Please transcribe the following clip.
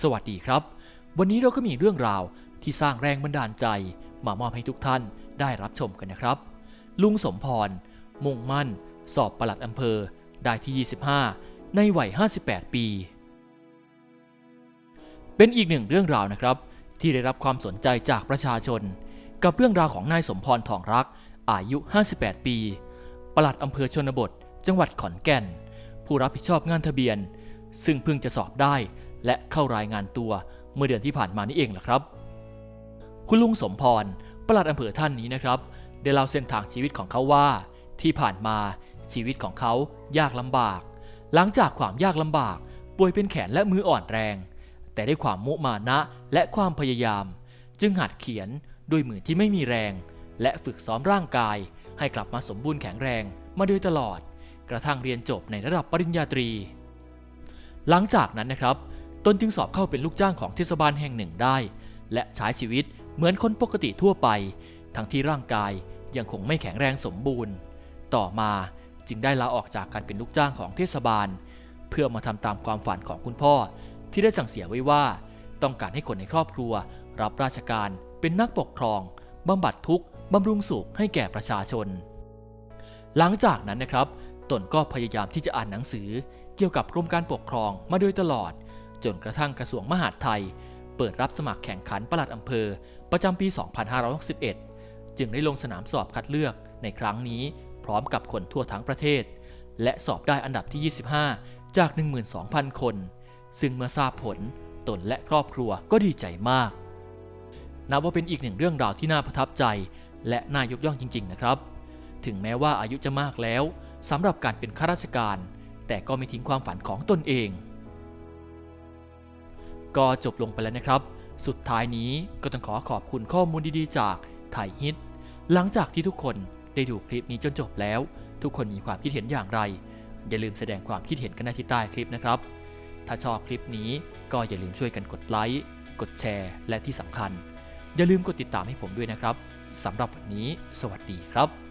สวัสดีครับ วันนี้เราก็มีเรื่องราวที่สร้างแรงบันดาลใจ มามอบให้ทุกท่านได้รับชมกันนะครับ ลุงสมพร มุ่งมั่น สอบประหลัดอำเภอได้ที่ 25 ในวัย 58 ปี เป็นอีกหนึ่งเรื่องราวนะครับ ที่ได้รับความสนใจจากประชาชน กับเรื่องราวของนายสมพรทองรัก อายุ 58 ปี ประหลัดอำเภอชนบท จังหวัดขอนแก่น ผู้รับผิดชอบงานทะเบียน ซึ่งเพิ่งจะสอบได้ และเข้ารายงานตัวเมื่อเดือนที่ผ่านมานี่เองแหละครับ คุณลุงสมพรปลัดอำเภอท่านนี้นะครับได้เล่าเส้นทางชีวิตของเขาว่า ที่ผ่านมาชีวิตของเขายากลำบาก หลังจากความยากลำบาก ป่วยเป็นแขนและมืออ่อนแรง แต่ด้วยความมุมานะและความพยายาม จึงหัดเขียนด้วยมือที่ไม่มีแรง และฝึกซ้อมร่างกาย ให้กลับมาสมบูรณ์แข็งแรงมาโดยตลอด กระทั่งเรียนจบในระดับปริญญาตรี หลังจากนั้นนะครับ ตนจึงสอบเข้าเป็นลูกจ้างของเทศบาลแห่งหนึ่งได้ และใช้ชีวิตเหมือนคนปกติทั่วไป ทั้งที่ร่างกายยังคงไม่แข็งแรงสมบูรณ์ ต่อมาจึงได้ลาออกจากการเป็นลูกจ้างของเทศบาล เพื่อมาทำตามความฝันของคุณพ่อ ที่ได้สั่งเสียไว้ว่า ต้องการให้คนในครอบครัว รับราชการเป็นนักปกครองบำบัดทุกข์บำรุงสุขให้แก่ประชาชน หลังจากนั้นนะครับ ตนก็พยายามที่จะอ่านหนังสือเกี่ยวกับกรมการปกครองมาโดยตลอด จนกระทั่งกระทรวงมหาดไทย เปิดรับสมัครแข่งขันประหลัดอำเภอ ประจำปี 2561 จึงได้ลงสนามสอบคัดเลือกในครั้งนี้พร้อมกับคนทั่วทั้งประเทศ และสอบได้อันดับที่ 25 จาก 12,000 คน ซึ่งเมื่อทราบผลตนและครอบครัวก็ดีใจมาก นับว่าเป็นอีกหนึ่งเรื่องราวที่น่าประทับใจ และน่ายกย่องจริง ๆ นะครับ ถึงแม้ว่าอายุจะมากแล้วสำหรับการเป็นข้าราชการ แต่ก็ไม่ทิ้งความฝันของตนเอง ก็จบลงไปแล้วนะครับ สุดท้ายนี้ก็ต้องขอขอบคุณข้อมูลดีๆ จากไทยฮิต หลังจากที่ทุกคนได้ดูคลิปนี้จนจบแล้ว ทุกคนมีความคิดเห็นอย่างไร อย่าลืมแสดงความคิดเห็นกันในที่ใต้คลิปนะครับ ถ้าชอบคลิปนี้ก็อย่าลืมช่วยกันกดไลค์กดแชร์ และที่สำคัญ อย่าลืมกดติดตามให้ผมด้วยนะครับสำหรับวันนี้ สวัสดีครับ